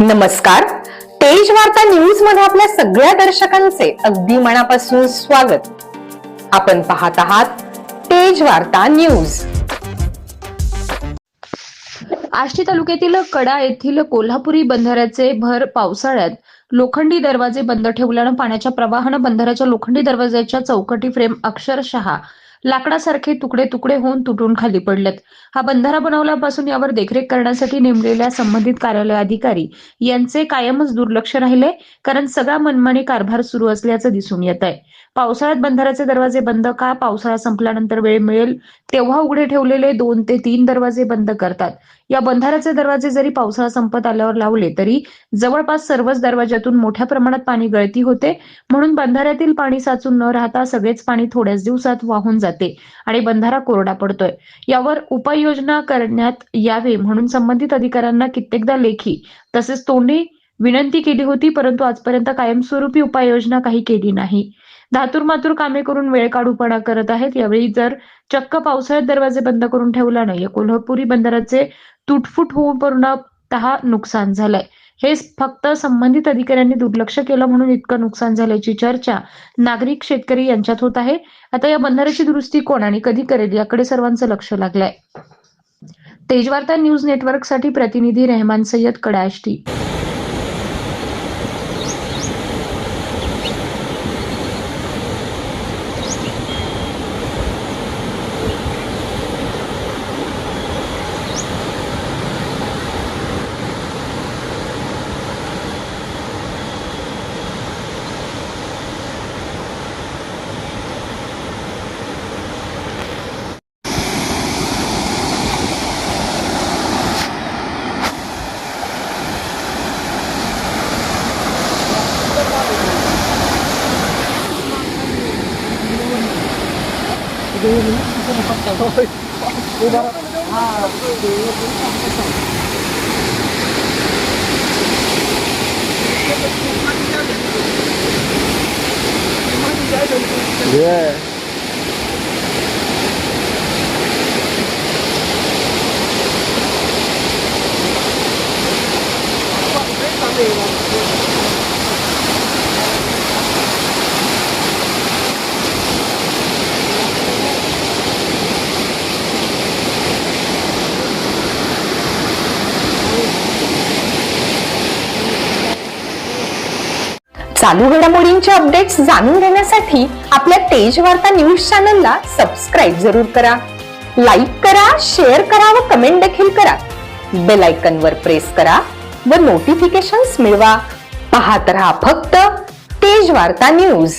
नमस्कार. तेज वार्ता न्यूजमध्ये आपल्या सगळ्या दर्शकांचे अगदी मनापासून स्वागत. आपण पाहत आहात तेज वार्ता न्यूज आष्टी तालुक्यातील कडा येथील कोल्हापुरी बंधाऱ्याचे भर पावसाळ्यात लोखंडी दरवाजे बंद ठेवल्यानं पाण्याच्या प्रवाहानं बंधाऱ्याच्या लोखंडी दरवाजाच्या चौकटी फ्रेम अक्षरशः लाकडासारखे तुकडे तुकडे होऊन तुटून खाली पडलेत. हा बंधारा बनवल्यापासून यावर देखरेख करण्यासाठी नेमलेल्या संबंधित कार्यालय अधिकारी यांचे कायमच दुर्लक्ष राहिले कारण सगळा मनमानी कारभार सुरू असल्याचं दिसून येत आहे. पावसाळ्यात बंधाऱ्याचे दरवाजे बंद का? पावसाळा संपल्यानंतर वेळ मिळेल? तेव्हा उघडे ठेवलेले दोन ते तीन दरवाजे बंद करतात. या बंधाऱ्याचे दरवाजे जरी पावसाळा संपत आल्यावर लावले तरी जवळपास सर्वच दरवाजातून मोठ्या प्रमाणात पाणी गळती होते. म्हणून बंधाऱ्यातील पाणी साचून न राहता सगळेच पाणी थोड्याच दिवसात वाहून जाते आणि बंधारा कोरडा पडतोय. यावर उपाययोजना करण्यात यावे म्हणून संबंधित अधिकाऱ्यांना कित्येकदा लेखी तसेच तोंडी विनंती केली होती परंतु आजपर्यंत कायमस्वरूपी उपाययोजना काही केली नाही. धातूर मातूर कामे करून वेळ काढूपणा करत आहेत. यावेळी जर चक्क पावसाळ्यात दरवाजे बंद करून ठेवला नाही कोल्हापुरी बंदराचे तुटफुट होऊन पूर्ण नुकसान झालंय. हे फक्त संबंधित अधिकाऱ्यांनी दुर्लक्ष केलं म्हणून इतकं नुकसान झाल्याची चर्चा नागरिक शेतकरी यांच्यात होत आहे. आता या बंधाऱ्याची दुरुस्ती कोण आणि कधी करेल याकडे सर्वांचं लक्ष लागलंय. तेजवार्ता न्यूज नेटवर्कसाठी प्रतिनिधी Rahman Syed कडाष्टी Đi nữa, không cần thôi. Đi đâu? À, đi cũng không có sẵn. Yeah. Thank you. चालू घडामोडींचे अपडेट्स जाणून घेण्यासाठी आपल्या तेज वार्ता न्यूज चॅनलला सबस्क्राईब जरूर करा. लाईक करा शेअर करा व कमेंट देखील करा. बेल आयकन वर प्रेस करा व नोटिफिकेशन्स मिळवा. पाहत रहा फक्त तेज वार्ता न्यूज